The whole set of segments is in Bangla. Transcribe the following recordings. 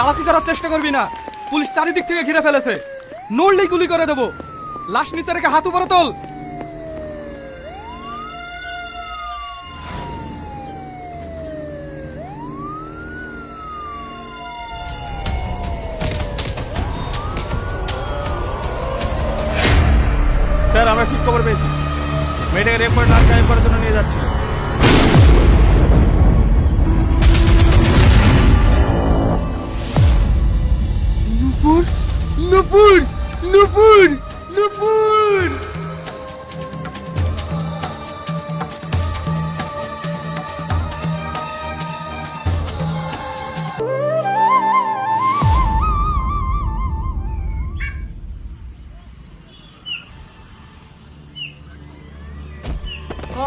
চালাকি করার চেষ্টা করবি না। পুলিশ চারিদিক থেকে ঘিরে ফেলেছে। নড়লেই গুলি করে দেবো। লাশ নিচে রেখে হাত উপরে তোল। স্যার, আমরা ঠিক খবর পেয়েছি। মেয়েটাকে রেপ করে লাশ গায়েব করার জন্য নিয়ে যাচ্ছি। নুপুর নুপুর নুপুর।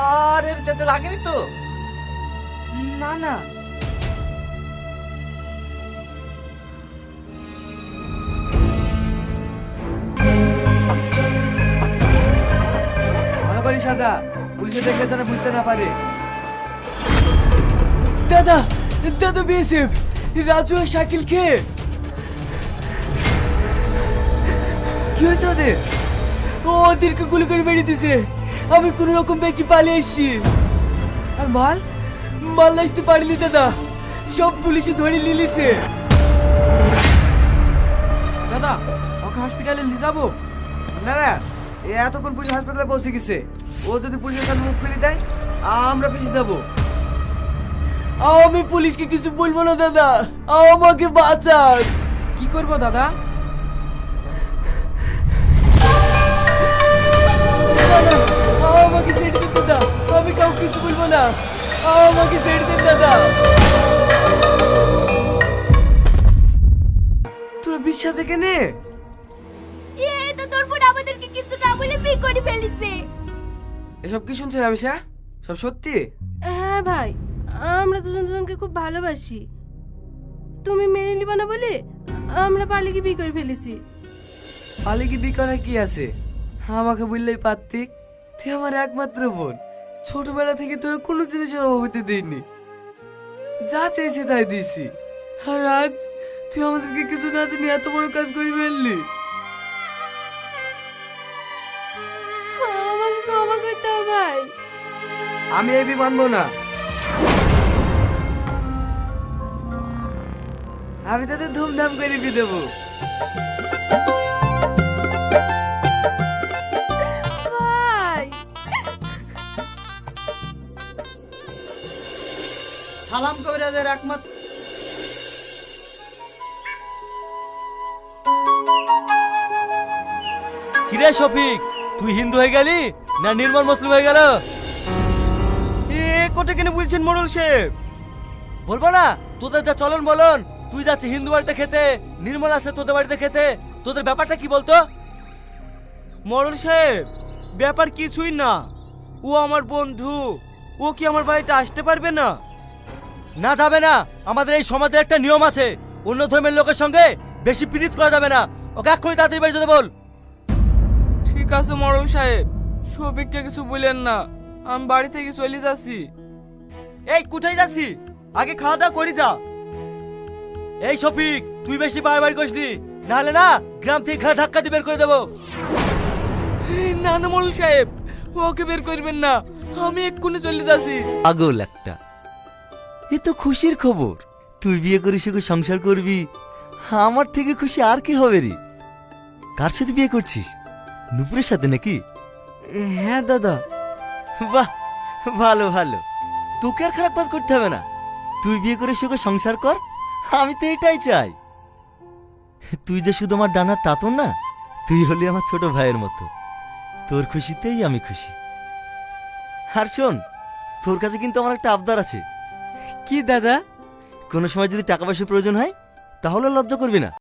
আরে চাচা লাগেনি তো? না না। করে সাজা। পুলিশে দেখলে যেন বুঝতে না পারে। দাদা দাদা বিএসএফ রাজু আর শাকিল কে? কি হয়েছে ওদের? ও ওদেরকে গুলি করে মেরে দিছে। আমি কোন রকম বেঁচে পালিয়ে এসেছি। আর মাল? মাল আসতে পারিনি দাদা। সব পুলিশে ধরে নিলিছে দাদা ওকে হসপিটালে নিয়ে যাব। না না এ এতক্ষণ পুলিশ হাসপাতালে পৌঁছে গেছে। ও যদি পুলিশের সামনে মুখ খুলে দেয়, আমরা পিছিয়ে যাব। আমি পুলিশকে কিছু বলব না, দাদা। আমাকে বাঁচান। কি করব, দাদা? আমাকে ছেড়ে দিন, দাদা। আমি কাউকে কিছু বলব না। আমাকে ছেড়ে দিন, দাদা। তোর বিশ্বাসে কেনে? এই তো তোর বোন আমাদেরকে কিছু না বলে বিয়ে করে ফেলেছে। এসব কি শুনছেন রামিসা সব সত্যি? হ্যাঁ ভাই আমরা দুজন দুজনকে খুব ভালোবাসি। তুমি মেনে নিবা না বলে আমরা পালিয়ে বিয়ে করে ফেলেছি। পালে কি বিকনের কি আছে? আমাকে বললেই পারতিক তুই আমার একমাত্র বোন। ছোটবেলা থেকে তুই কোনো জিনিসের অভাব হতে দিইনি। যা চেয়েছি তাই দিয়েছি। আর আজ তুই আমাদেরকে কিছু না জানি এত বড় কাজ করে ফেললি। আমি এই বি মানবো না। আমি তাদের ধুমধাম করে বিয়ে দেবো সালাম কবিরাজের একমাত্র কিরে শফিক তুই হিন্দু হয়ে গেলি না নির্মল মুসলিম হয়ে গেল? কোটা কেন বলছেন মোড়ল শেখ বলব না, তোদের যা চলন বলন, তুই যাচ্ছিস হিন্দু বাড়িতে খেতে, নির্মল আছে তোদের বাড়িতে খেতে, তোদের ব্যাপারটা কি বলতো? মোড়ল সাহেব, ব্যাপার কিছুই না। ও আমার বন্ধু, ও কি আমার বাড়িতে আসতে পারবে না? না যাবে না, আমাদের এই সমাজের একটা নিয়ম আছে, অন্য ধর্মের লোকের সঙ্গে বেশি পীড়িত করা যাবে না। ওকে এক্ষুনি তাড়াতাড়ি বাড়ি যেতে বল। ঠিক আছে মরম সাহেব শফিককে কিছু বললেন না, আমি বাড়ি থেকে চলে যাচ্ছি। এই কোথায় যাচ্ছি? আগে খাওয়া দাওয়া করি যা। এই শফিক তুই বেশি বাড়াবাড়ি করিস নি। নাহলে না গ্রাম থেকে ঘাড় ধাক্কা দিয়ে বের করে দেবো। না না সাহেব ওকে বের করবেন না। আমি এক্ষুনি চলে যাচ্ছি। পাগল একটা। এ তো খুশির খবর। তুই বিয়ে করে সুখে সংসার করবি। আমার থেকে খুশি আর কি হবে রে? কার সাথে বিয়ে করছিস? নুপুরের সাথে নাকি? হ্যাঁ দাদা। বাহ ভালো ভালো। তোকে আর খারাপ কাজ করতে হবে না। তুই বিয়ে করে সুখে সংসার কর আমি তো এটাই চাই। তুই যে শুধু আমার ডানার তাতন না তুই হলি আমার ছোট ভাইয়ের মতো। তোর খুশিতেই আমি খুশি। আর শোন তোর কাছে কিন্তু আমার একটা আবদার আছে। কি দাদা? কোনো সময় যদি টাকা পয়সার প্রয়োজন হয় তাহলে লজ্জা করবি না।